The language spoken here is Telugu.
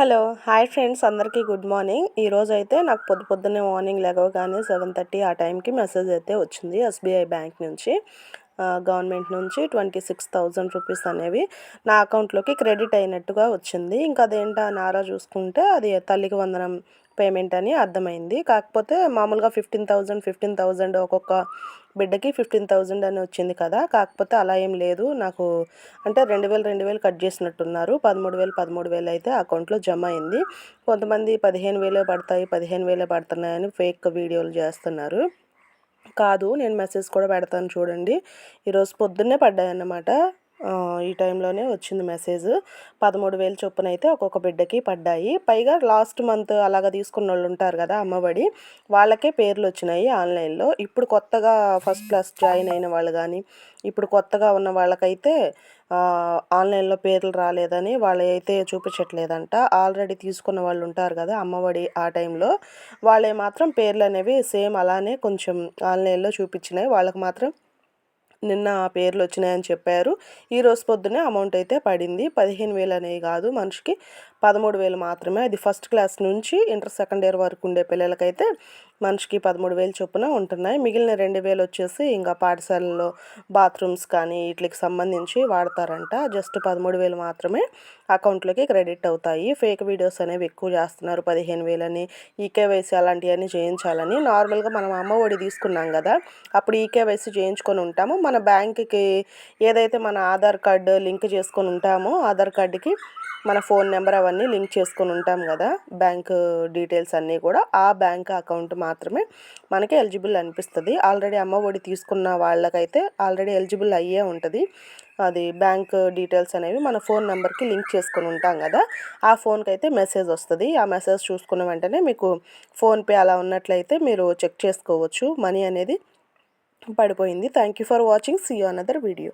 హలో హాయ్ ఫ్రెండ్స్ అందరికీ గుడ్ మార్నింగ్. ఈరోజు అయితే నాకు పొద్దు పొద్దున్నే మార్నింగ్ లేవగానే సెవెన్ థర్టీ ఆ టైంకి మెసేజ్ అయితే వచ్చింది ఎస్బీఐ బ్యాంక్ నుంచి. గవర్నమెంట్ నుంచి ట్వంటీ సిక్స్ థౌజండ్ రూపీస్ అనేవి నా అకౌంట్లోకి క్రెడిట్ అయినట్టుగా వచ్చింది. ఇంకా అదేంటా నారా చూసుకుంటే అది తల్లికి వందనం పేమెంట్ అని అర్థమైంది. కాకపోతే మామూలుగా ఫిఫ్టీన్ థౌజండ్ ఫిఫ్టీన్ థౌజండ్ ఒక్కొక్క బిడ్డకి ఫిఫ్టీన్ థౌజండ్ అని వచ్చింది కదా. కాకపోతే అలా ఏం లేదు. నాకు అంటే రెండు వేలు రెండు వేలు కట్ చేసినట్టున్నారు. పదమూడు వేలు పదమూడు వేలు అయితే అకౌంట్లో జమ అయింది. కొంతమంది పదిహేను వేలే పడతాయి పదిహేను వేలే పడుతున్నాయని ఫేక్ వీడియోలు చేస్తున్నారు. కాదు నేను మెసేజ్ కూడా పెడతాను చూడండి. ఈరోజు పొద్దున్నే పడ్డాయి అన్నమాట ఈ టైంలోనే వచ్చింది మెసేజ్. పదమూడు వేలు చొప్పున అయితే ఒక్కొక్క బిడ్డకి పడ్డాయి. పైగా లాస్ట్ మంత్ అలాగ తీసుకున్న వాళ్ళు ఉంటారు కదా అమ్మఒడి వాళ్ళకే పేర్లు వచ్చినాయి ఆన్లైన్లో. ఇప్పుడు కొత్తగా ఫస్ట్ క్లాస్ జాయిన్ అయిన వాళ్ళు కానీ ఇప్పుడు కొత్తగా ఉన్న వాళ్ళకైతే ఆన్లైన్లో పేర్లు రాలేదని వాళ్ళు అయితే చూపించట్లేదంట. ఆల్రెడీ తీసుకున్న వాళ్ళు ఉంటారు కదా అమ్మఒడి ఆ టైంలో వాళ్ళే మాత్రం పేర్లు అనేవి సేమ్ అలానే కొంచెం ఆన్లైన్లో చూపించినాయి. వాళ్ళకి మాత్రం నిన్న ఆ పేర్లు వచ్చినాయని చెప్పారు. ఈరోజు పొద్దునే అమౌంట్ అయితే పడింది. పదిహేను వేలు అనేవి కాదు మనిషికి. పదమూడు వేలు మాత్రమే. అది ఫస్ట్ క్లాస్ నుంచి ఇంటర్ సెకండ్ ఇయర్ వరకు ఉండే పిల్లలకైతే మనిషికి పదమూడు వేలు చొప్పున ఉంటున్నాయి. మిగిలిన రెండు వేలు వచ్చేసి ఇంకా పాఠశాలలో బాత్రూమ్స్ కానీ వీటికి సంబంధించి వాడతారంట. జస్ట్ పదమూడు వేలు మాత్రమే అకౌంట్లోకి క్రెడిట్ అవుతాయి. ఫేక్ వీడియోస్ అనేవి ఎక్కువ చేస్తున్నారు. పదిహేను వేలని ఈకేవైసీ అలాంటివన్నీ చేయించాలని. నార్మల్గా మనం అమ్మ ఒడి తీసుకున్నాం కదా అప్పుడు ఈకేవైసీ చేయించుకొని ఉంటాము. మన బ్యాంక్కి ఏదైతే మన ఆధార్ కార్డు లింక్ చేసుకొని ఉంటామో ఆధార్ కార్డుకి మన ఫోన్ నెంబర్ అవన్నీ లింక్ చేసుకొని ఉంటాం కదా బ్యాంక్ డీటెయిల్స్ అన్నీ కూడా ఆ బ్యాంక్ అకౌంట్ మాత్రమే మనకి ఎలిజిబుల్ అనిపిస్తుంది. ఆల్రెడీ అమ్మ ఒడి తీసుకున్న వాళ్ళకైతే ఆల్రెడీ ఎలిజిబుల్ అయ్యే ఉంటుంది. అది బ్యాంక్ డీటెయిల్స్ అనేవి మన ఫోన్ నెంబర్కి లింక్ చేసుకొని ఉంటాం కదా ఆ ఫోన్కి అయితే మెసేజ్ వస్తుంది. ఆ మెసేజ్ చూసుకున్న వెంటనే మీకు ఫోన్పే అలా ఉన్నట్లయితే మీరు చెక్ చేసుకోవచ్చు. మనీ అనేది పడిపోయింది. Thank you for watching. See you another video.